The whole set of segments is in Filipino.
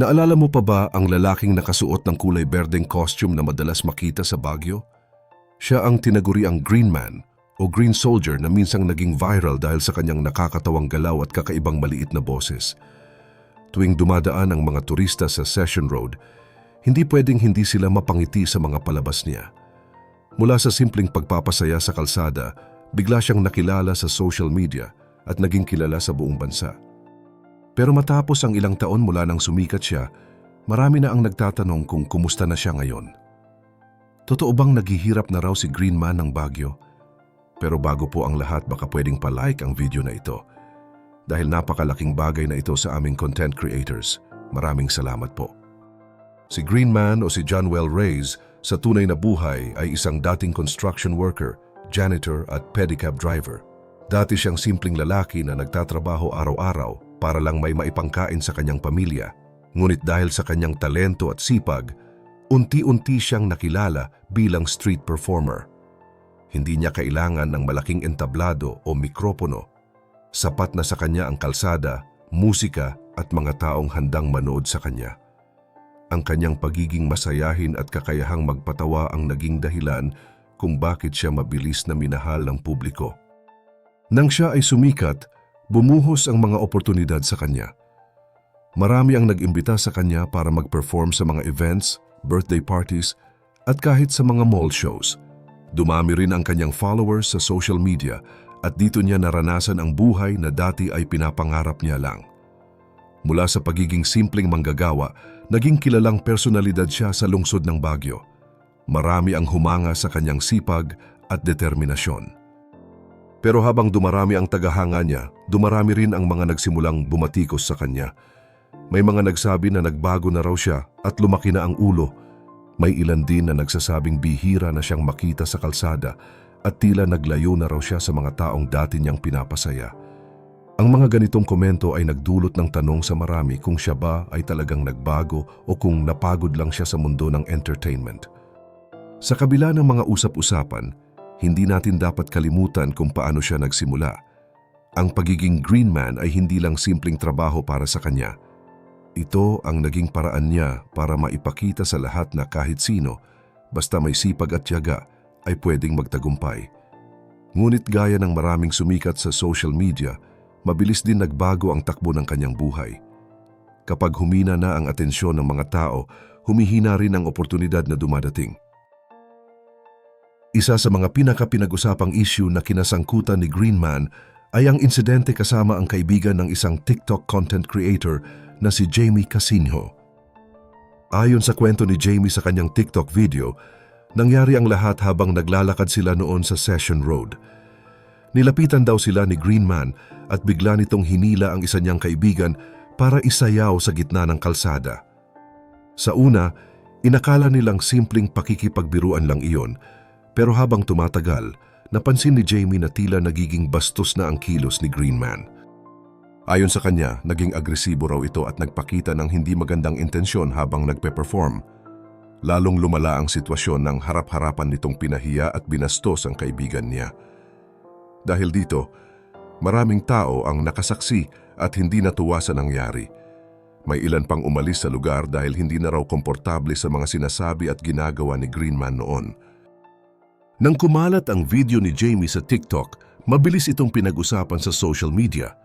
Naalala mo pa ba ang lalaking nakasuot ng kulay berdeng costume na madalas makita sa Baguio? Siya ang tinaguriang Green Man o Green Soldier na minsang naging viral dahil sa kanyang nakakatawang galaw at kakaibang maliit na boses. Tuwing dumadaan ang mga turista sa Session Road, hindi pwedeng hindi sila mapangiti sa mga palabas niya. Mula sa simpleng pagpapasaya sa kalsada, bigla siyang nakilala sa social media at naging kilala sa buong bansa. Pero matapos ang ilang taon mula nang sumikat siya, marami na ang nagtatanong kung kumusta na siya ngayon. Totoo bang naghihirap na raw si Green Man ng Baguio? Pero bago po ang lahat baka pwedeng palike ang video na ito. Dahil napakalaking bagay na ito sa aming content creators. Maraming salamat po. Si Green Man o si John Well Reyes sa tunay na buhay ay isang dating construction worker, janitor at pedicab driver. Dati siyang simpleng lalaki na nagtatrabaho araw-araw para lang may maipangkain sa kanyang pamilya. Ngunit dahil sa kanyang talento at sipag, unti-unti siyang nakilala bilang street performer. Hindi niya kailangan ng malaking entablado o mikropono. Sapat na sa kanya ang kalsada, musika at mga taong handang manood sa kanya. Ang kanyang pagiging masayahin at kakayahang magpatawa ang naging dahilan kung bakit siya mabilis na minahal ng publiko. Nang siya ay sumikat, bumuhos ang mga oportunidad sa kanya. Marami ang nag-imbita sa kanya para mag-perform sa mga events, birthday parties, at kahit sa mga mall shows. Dumami rin ang kanyang followers sa social media at dito niya naranasan ang buhay na dati ay pinapangarap niya lang. Mula sa pagiging simpleng manggagawa, naging kilalang personalidad siya sa lungsod ng Baguio. Marami ang humanga sa kanyang sipag at determinasyon. Pero habang dumarami ang tagahanga niya, dumarami rin ang mga nagsimulang bumatikos sa kanya. May mga nagsabi na nagbago na raw siya at lumaki na ang ulo. May ilan din na nagsasabing bihira na siyang makita sa kalsada at tila naglayo na raw siya sa mga taong dati niyang pinapasaya. Ang mga ganitong komento ay nagdulot ng tanong sa marami kung siya ba ay talagang nagbago o kung napagod lang siya sa mundo ng entertainment. Sa kabila ng mga usap-usapan, hindi natin dapat kalimutan kung paano siya nagsimula. Ang pagiging green man ay hindi lang simpleng trabaho para sa kanya. Ito ang naging paraan niya para maipakita sa lahat na kahit sino, basta may sipag at tiyaga, ay pwedeng magtagumpay. Ngunit gaya ng maraming sumikat sa social media, mabilis din nagbago ang takbo ng kanyang buhay. Kapag humina na ang atensyon ng mga tao, humihina rin ang oportunidad na dumadating. Isa sa mga pinaka-pinag-usapang issue na kinasangkutan ni Greenman ay ang insidente kasama ang kaibigan ng isang TikTok content creator na si Jamie Casinho. Ayon sa kwento ni Jamie sa kanyang TikTok video, nangyari ang lahat habang naglalakad sila noon sa Session Road. Nilapitan daw sila ni Greenman at bigla nitong hinila ang isa niyang kaibigan para isayaw sa gitna ng kalsada. Sa una, inakala nilang simpleng pakikipagbiruan lang iyon, pero habang tumatagal, napansin ni Jamie na tila nagiging bastos na ang kilos ni Greenman. Ayon sa kanya, naging agresibo raw ito at nagpakita ng hindi magandang intensyon habang nagpe-perform. Lalong lumala ang sitwasyon ng harap-harapan nitong pinahiya at binastos ang kaibigan niya. Dahil dito, maraming tao ang nakasaksi at hindi natuwa sa nangyari. May ilan pang umalis sa lugar dahil hindi na raw komportable sa mga sinasabi at ginagawa ni Greenman noon. Nang kumalat ang video ni Jamie sa TikTok, mabilis itong pinag-usapan sa social media.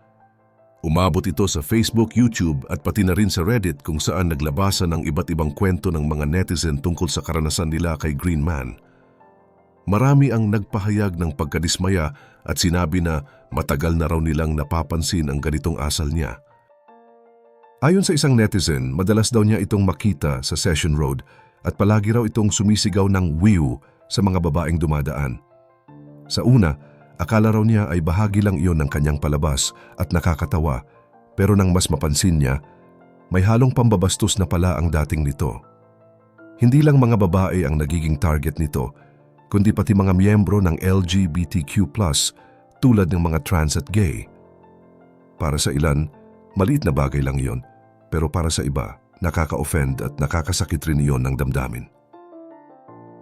Umabot ito sa Facebook, YouTube at pati na rin sa Reddit kung saan naglabasan ng iba't ibang kwento ng mga netizen tungkol sa karanasan nila kay Green Man. Marami ang nagpahayag ng pagkadismaya at sinabi na matagal na raw nilang napapansin ang ganitong asal niya. Ayon sa isang netizen, madalas daw niya itong makita sa Session Road at palagi raw itong sumisigaw ng wiw sa mga babaeng dumadaan. Sa una, akala raw niya ay bahagi lang iyon ng kanyang palabas at nakakatawa pero nang mas mapansin niya, may halong pambabastos na pala ang dating nito. Hindi lang mga babae ang nagiging target nito, kundi pati mga miyembro ng LGBTQ+, tulad ng mga trans at gay. Para sa ilan, maliit na bagay lang iyon, pero para sa iba, nakaka-offend at nakakasakit rin iyon ng damdamin.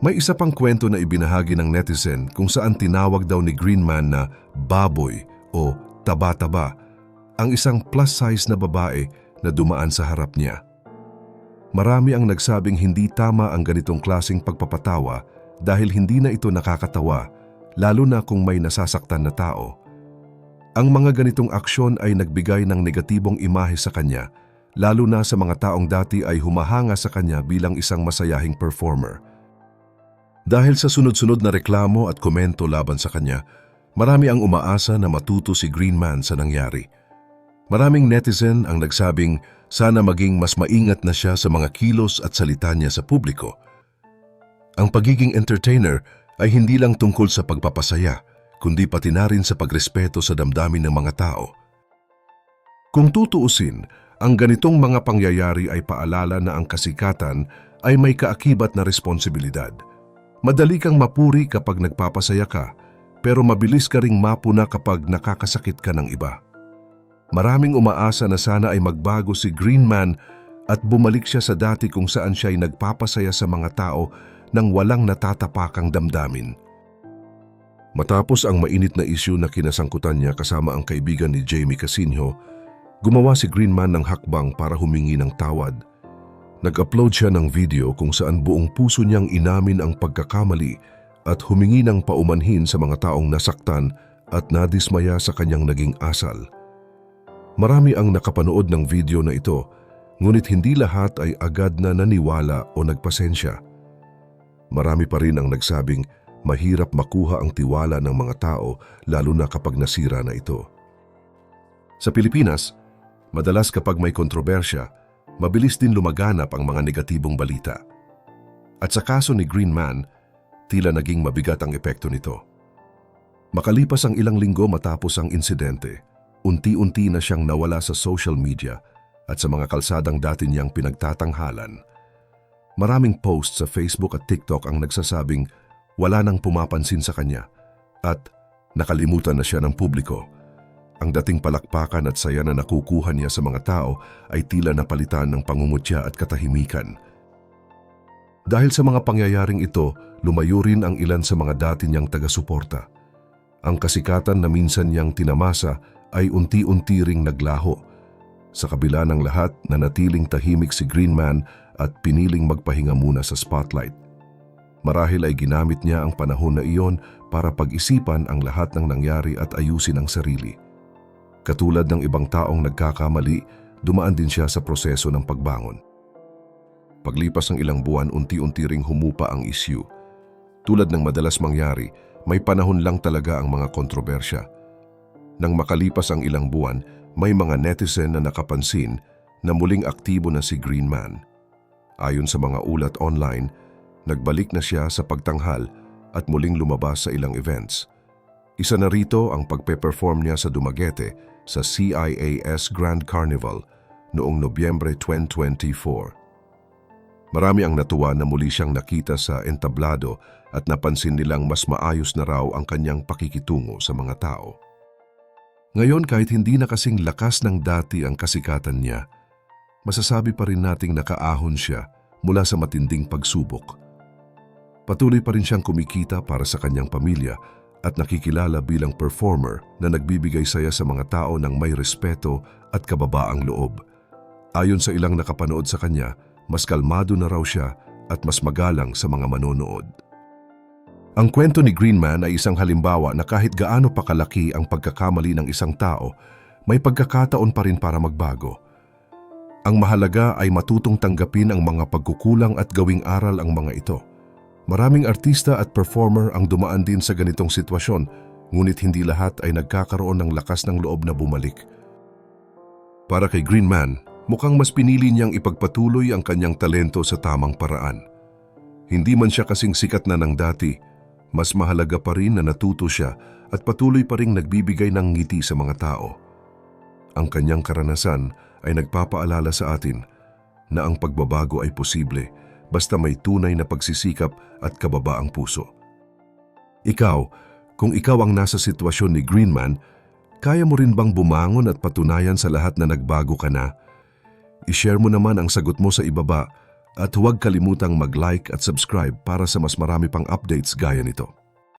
May isa pang kwento na ibinahagi ng netizen kung saan tinawag daw ni Greenman na baboy o taba-taba ang isang plus-size na babae na dumaan sa harap niya. Marami ang nagsabing hindi tama ang ganitong klasing pagpapatawa dahil hindi na ito nakakatawa, lalo na kung may nasasaktan na tao. Ang mga ganitong aksyon ay nagbigay ng negatibong imahe sa kanya, lalo na sa mga taong dati ay humahanga sa kanya bilang isang masayahing performer. Dahil sa sunod-sunod na reklamo at komento laban sa kanya, marami ang umaasa na matuto si Green Man sa nangyari. Maraming netizen ang nagsabing sana maging mas maingat na siya sa mga kilos at salita niya sa publiko. Ang pagiging entertainer ay hindi lang tungkol sa pagpapasaya, kundi pati na rin sa pagrespeto sa damdamin ng mga tao. Kung tutuusin, ang ganitong mga pangyayari ay paalala na ang kasikatan ay may kaakibat na responsibilidad. Madali kang mapuri kapag nagpapasaya ka, pero mabilis ka ring mapuna kapag nakakasakit ka ng iba. Maraming umaasa na sana ay magbago si Green Man at bumalik siya sa dati kung saan siya ay nagpapasaya sa mga tao nang walang natatapakang damdamin. Matapos ang mainit na isyu na kinasangkutan niya kasama ang kaibigan ni Jamie Casinho, gumawa si Green Man ng hakbang para humingi ng tawad. Nag-upload siya ng video kung saan buong puso niyang inamin ang pagkakamali at humingi ng paumanhin sa mga taong nasaktan at nadismaya sa kanyang naging asal. Marami ang nakapanood ng video na ito, ngunit hindi lahat ay agad na naniwala o nagpasensya. Marami pa rin ang nagsabing mahirap makuha ang tiwala ng mga tao lalo na kapag nasira na ito. Sa Pilipinas, madalas kapag may kontrobersya, mabilis din lumaganap ang mga negatibong balita. At sa kaso ni Green Man, tila naging mabigat ang epekto nito. Makalipas ang ilang linggo matapos ang insidente, unti-unti na siyang nawala sa social media at sa mga kalsadang dati niyang pinagtatanghalan. Maraming posts sa Facebook at TikTok ang nagsasabing wala nang pumapansin sa kanya at nakalimutan na siya ng publiko. Ang dating palakpakan at saya na nakukuha niya sa mga tao ay tila napalitan ng pangungutya at katahimikan. Dahil sa mga pangyayaring ito, lumayo rin ang ilan sa mga dati niyang taga-suporta. Ang kasikatan na minsan niyang tinamasa ay unti-unti ring naglaho. Sa kabila ng lahat, nanatiling tahimik si Green Man at piniling magpahinga muna sa spotlight. Marahil ay ginamit niya ang panahon na iyon para pag-isipan ang lahat ng nangyari at ayusin ang sarili. Katulad ng ibang taong nagkakamali, dumaan din siya sa proseso ng pagbangon. Paglipas ng ilang buwan, unti-unti ring humupa ang issue. Tulad ng madalas mangyari, may panahon lang talaga ang mga kontrobersya. Nang makalipas ang ilang buwan, may mga netizen na nakapansin na muling aktibo na si Green Man. Ayon sa mga ulat online, nagbalik na siya sa pagtanghal at muling lumabas sa ilang events. Isa na rito ang pagpe-perform niya sa Dumaguete sa CIAS Grand Carnival noong Nobyembre 2024. Marami ang natuwa na muli siyang nakita sa entablado at napansin nilang mas maayos na raw ang kanyang pakikitungo sa mga tao. Ngayon kahit hindi na kasing lakas ng dati ang kasikatan niya, masasabi pa rin nating nakaahon siya mula sa matinding pagsubok. Patuloy pa rin siyang kumikita para sa kanyang pamilya at nakikilala bilang performer na nagbibigay saya sa mga tao ng may respeto at kababaang loob. Ayon sa ilang nakapanood sa kanya, mas kalmado na raw siya at mas magalang sa mga manonood. Ang kwento ni Greenman ay isang halimbawa na kahit gaano pa kalaki ang pagkakamali ng isang tao, may pagkakataon pa rin para magbago. Ang mahalaga ay matutong tanggapin ang mga pagkukulang at gawing aral ang mga ito. Maraming artista at performer ang dumaan din sa ganitong sitwasyon, ngunit hindi lahat ay nagkakaroon ng lakas ng loob na bumalik. Para kay Greenman, mukhang mas pinili niyang ipagpatuloy ang kanyang talento sa tamang paraan. Hindi man siya kasing sikat na ng dati, mas mahalaga pa rin na natuto siya at patuloy pa rin nagbibigay ng ngiti sa mga tao. Ang kanyang karanasan ay nagpapaalala sa atin na ang pagbabago ay posible basta may tunay na pagsisikap at kababaang puso. Ikaw, kung ikaw ang nasa sitwasyon ni Greenman, kaya mo rin bang bumangon at patunayan sa lahat na nagbago ka na? I-share mo naman ang sagot mo sa ibaba at huwag kalimutang mag-like at subscribe para sa mas marami pang updates gaya nito.